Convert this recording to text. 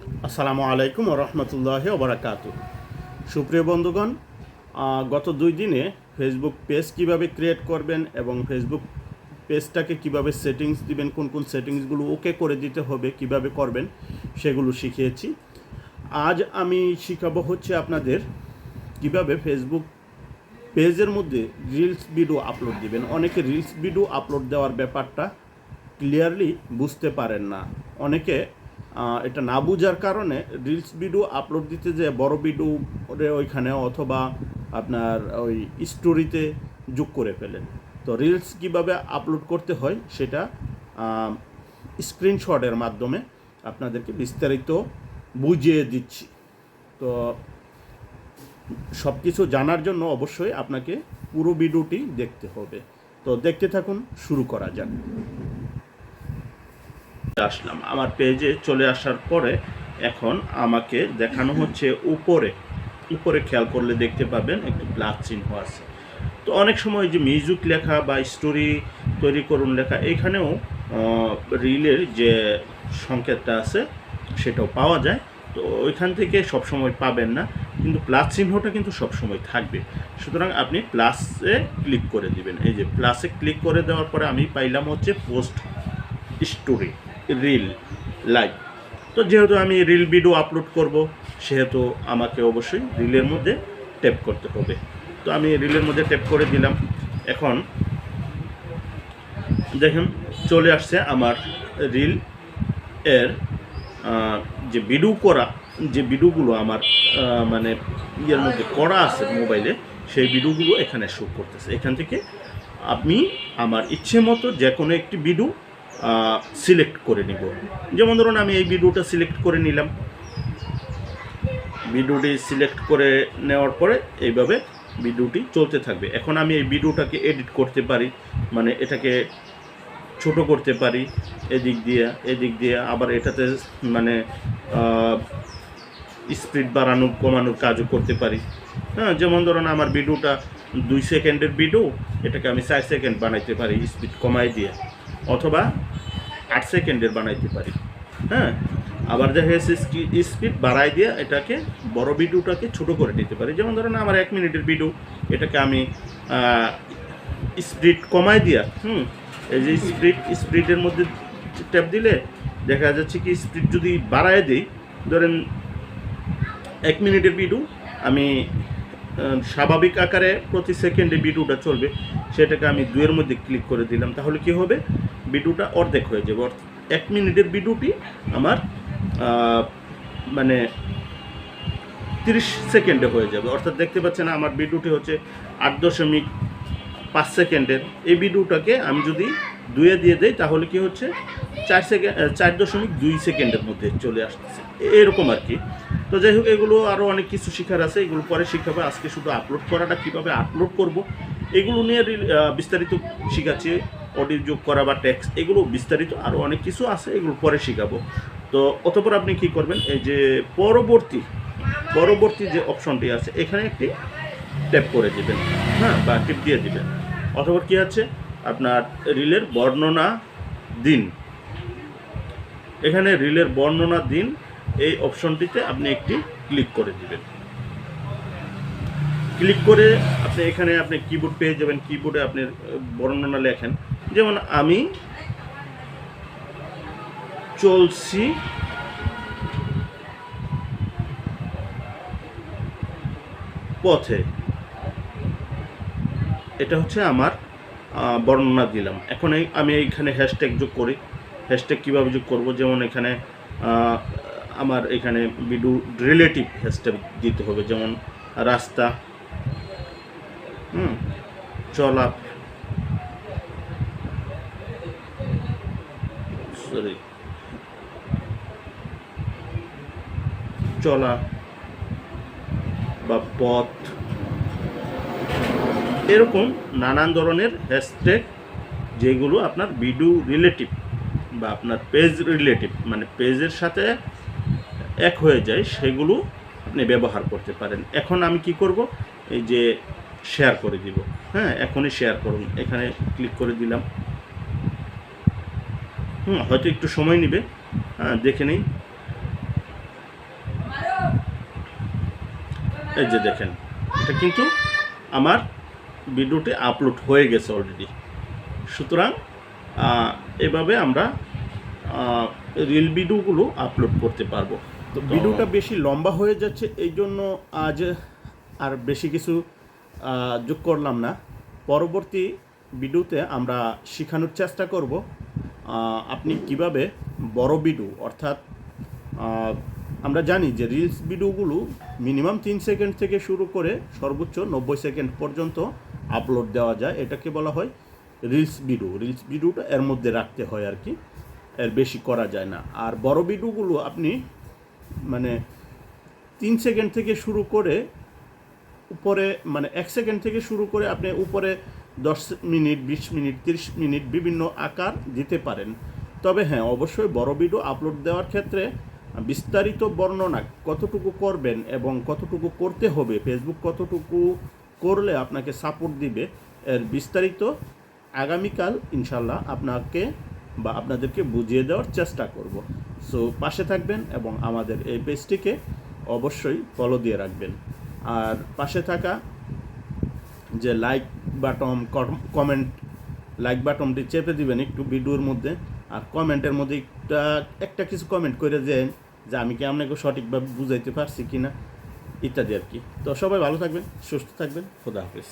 আসসালামু আলাইকুম রহমতুল্লাহ ওবরাকাত সুপ্রিয় বন্ধুগণ গত দুই দিনে ফেসবুক পেজ কীভাবে ক্রিয়েট করবেন এবং ফেসবুক পেজটাকে কীভাবে সেটিংস দিবেন, কোন কোন সেটিংসগুলো ওকে করে দিতে হবে, কীভাবে করবেন, সেগুলো শিখিয়েছি। আজ আমি শিখাবো হচ্ছে আপনাদের কীভাবে ফেসবুক পেজের মধ্যে রিলস ভিডিও আপলোড দিবেন। অনেকে রিলস ভিডিও আপলোড দেওয়ার ব্যাপারটা ক্লিয়ারলি বুঝতে পারেন না। অনেকে এটা না বুঝার কারণে রিলস ভিডিও আপলোড দিতে যে বড় ভিডিও ওইখানে অথবা আপনার ওই স্টোরিতে যোগ করে ফেলেন। তো রিলস কীভাবে আপলোড করতে হয় সেটা স্ক্রিনশটের মাধ্যমে আপনাদেরকে বিস্তারিত বুঝিয়ে দিচ্ছি। তো সব কিছু জানার জন্য অবশ্যই আপনাকে পুরো ভিডিওটি দেখতে হবে। তো দেখতে থাকুন, শুরু করা যাক। আসলাম। আমার পেজে চলে আসার পরে এখন আমাকে দেখানো হচ্ছে উপরে। উপরে খেয়াল করলে দেখতে পাবেন একটি প্লাস চিহ্ন আছে। তো অনেক সময় যে মিউজিক লেখা বা স্টোরি তৈরি করুন লেখা, এখানেও রিলের যে সংকেতটা আছে সেটাও পাওয়া যায়। তো ওইখান থেকে সবসময় পাবেন না, কিন্তু প্লাস চিহ্নটা কিন্তু সবসময় থাকবে। সুতরাং আপনি প্লাসে ক্লিক করে দিবেন। এই যে প্লাসে ক্লিক করে দেওয়ার পরে আমি পাইলাম হচ্ছে পোস্ট স্টোরি রিল লাইভ তো যেহেতু আমি রিল ভিডিও আপলোড করব, সেহেতু আমাকে অবশ্যই রিলের মধ্যে ট্যাপ করতে হবে। তো আমি রিলের মধ্যে ট্যাপ করে দিলাম। এখন দেখেন, চলে আসছে আমার রিল এর যে ভিডিও করা, যে ভিডিওগুলো আমার মানে ইয়ের মধ্যে করা আছে মোবাইলে সেই ভিডিওগুলো এখানে শো করতেছে। এখান থেকে আমি আমার ইচ্ছে মতো যে কোনো একটি ভিডিও সিলেক্ট করে নিব। যেমন ধরুন আমি এই ভিডিওটা সিলেক্ট করে নিলাম। ভিডিওটি সিলেক্ট করে নেওয়ার পরে এইভাবে ভিডিওটি চলতে থাকবে। এখন আমি এই ভিডিওটাকে এডিট করতে পারি মানে এটাকে ছোট করতে পারি, এদিক দিয়ে এদিক দিয়ে, আবার এটাতে মানে স্পিড বাড়ানো, কমানোর কাজও করতে পারি। হ্যাঁ যেমন ধরুন আমার ভিডিওটা দুই সেকেন্ডের ভিডিও এটাকে আমি চার সেকেন্ড বানাইতে পারি স্পিড কমাই দিয়ে। অথবা আট সেকেন্ডের বানাইতে পারি। হ্যাঁ? আবার দেখা যাচ্ছে স্পিড বাড়াই দিয়ে এটাকে বড় ভিডিওটাকে ছোট করে দিতে পারি। যেমন ধরুন আমার এক মিনিটের ভিডিও এটাকে আমি স্পিড কমাই দিয়া, হুম? এই যে স্পিড, স্পিডের মধ্যে ট্যাপ দিলে দেখা যাচ্ছে কি স্পিড যদি বাড়ায় দিই, ধরেন এক মিনিটের ভিডিও আমি স্বাভাবিক আকারে প্রতি সেকেন্ডে ভিডিওটা চলবে, সেটাকে আমি দুয়ের মধ্যে ক্লিক করে দিলাম, তাহলে কি হবে? ভিডিওটা অর্ধেক হয়ে যাবে। এক মিনিটের ভিডিওটি আমার মানে তিরিশ সেকেন্ডে হয়ে যাবে। অর্থাৎ দেখতে পাচ্ছেন আমার ভিডিওটি হচ্ছে আট দশমিক পাঁচ সেকেন্ডের। এই ভিডিওটাকে আমি যদি দুয়ে দিয়ে দেই, তাহলে কি হচ্ছে? চার সেকেন্ড চার দশমিক দুই সেকেন্ডের মধ্যে চলে আসতেছে। এরকম আর কি। তো যাই হোক, এগুলো আরও অনেক কিছু শেখার আছে। এগুলো পরে শিখাবে। আজকে শুধু আপলোড করাটা কীভাবে আপলোড করব, এগুলো নিয়ে বিস্তারিত শিখাচ্ছি। অডিও যোগ করা বা ট্যাক্স এগুলো বিস্তারিত আরও অনেক কিছু আছে, এগুলো পরে শিখাবো। তো অতপর আপনি কি করবেন, এই যে পরবর্তী পরবর্তী যে অপশনটি আছে, এখানে একটি ট্যাপ করে দেবেন হ্যাঁ বা টিপ দিয়ে দেবেন। অথবা কি আছে, আপনার রিলের বর্ণনা দিন। এখানে রিলের বর্ণনা দিন, এই অপশনটিতে আপনি একটি ক্লিক করে দেবেন। ক্লিক করে আপনি এখানে আপনি কিবোর্ড পেয়ে যাবেন কিবোর্ডে আপনি বর্ণনা লেখেন। যেমন আমি চলছি পথে। এটা হচ্ছে আমার বর্ণনা দিলাম। এখন এই, আমি এইখানে হ্যাশট্যাগ যোগ করি। হ্যাশট্যাগ কীভাবে যোগ করব? যেমন এখানে আমার এখানে বিডু রিলেটিভ হ্যাশট্যাগ দিতে হবে। যেমন রাস্তা, হুম চলা সরি চলা বা পথ। এরকম নানান ধরনের হ্যাশট্যাগ যেগুলো আপনার ভিডিও রিলেটিভ বা আপনার পেজ রিলেটিভ মানে পেজের সাথে এক হয়ে যায়, সেগুলো আপনি ব্যবহার করতে পারেন। এখন আমি কি করব? এই যে শেয়ার করে দিব। হ্যাঁ এখনই শেয়ার করুন। এখানে ক্লিক করে দিলাম। হুম হয়তো একটু সময় নেবে। হ্যাঁ দেখে নেই। এই যে দেখেন এটা কিন্তু আমার ভিডিওটি আপলোড হয়ে গেছে অলরেডি সুতরাং এভাবে আমরা রিল ভিডিওগুলো আপলোড করতে পারব। তো ভিডিওটা বেশি লম্বা হয়ে যাচ্ছে এই জন্য আজ আর বেশি কিছু যোগ করলাম না। পরবর্তী ভিডিওতে আমরা শেখানোর চেষ্টা করব। আপনি কীভাবে বড় ভিডিও, অর্থাৎ আমরা জানি যে রিলস ভিডিওগুলো মিনিমাম তিন সেকেন্ড থেকে শুরু করে সর্বোচ্চ নব্বই সেকেন্ড পর্যন্ত আপলোড দেওয়া যায়, এটাকে বলা হয় রিলস ভিডিও রিলস ভিডিওটা এর মধ্যে রাখতে হয় আর কি, এর বেশি করা যায় না। আর বড় ভিডিওগুলো আপনি মানে তিন সেকেন্ড থেকে শুরু করে উপরে মানে এক সেকেন্ড থেকে শুরু করে আপনি উপরে দশ মিনিট, বিশ মিনিট, তিরিশ মিনিট বিভিন্ন আকার দিতে পারেন। তবে হ্যাঁ অবশ্যই বড় ভিডিও আপলোড দেওয়ার ক্ষেত্রে বিস্তারিত বর্ণনা কতটুকু করবেন এবং কতটুকু করতে হবে ফেসবুক কতটুকু করলে আপনাকে সাপোর্ট দিবে, এর বিস্তারিত আগামীকাল ইনশাল্লাহ আপনাকে বা আপনাদেরকে বুঝিয়ে দেওয়ার চেষ্টা করব। সো পাশে থাকবেন এবং আমাদের এই পেজটিকে অবশ্যই ফলো দিয়ে রাখবেন। আর পাশে থাকা যে লাইক বাটম কমেন্ট লাইক বাটনটি চেপে দিবেন একটু ভিডিওর মধ্যে, আর কমেন্টের মধ্যে একটা একটা কিছু কমেন্ট করে দেন যে আমি কি আপনাকে সঠিকভাবে বুঝাইতে পারছি কি না ইত্যাদি আর কি। তো সবাই ভালো থাকবেন, সুস্থ থাকবেন, খোদা হাফিজ।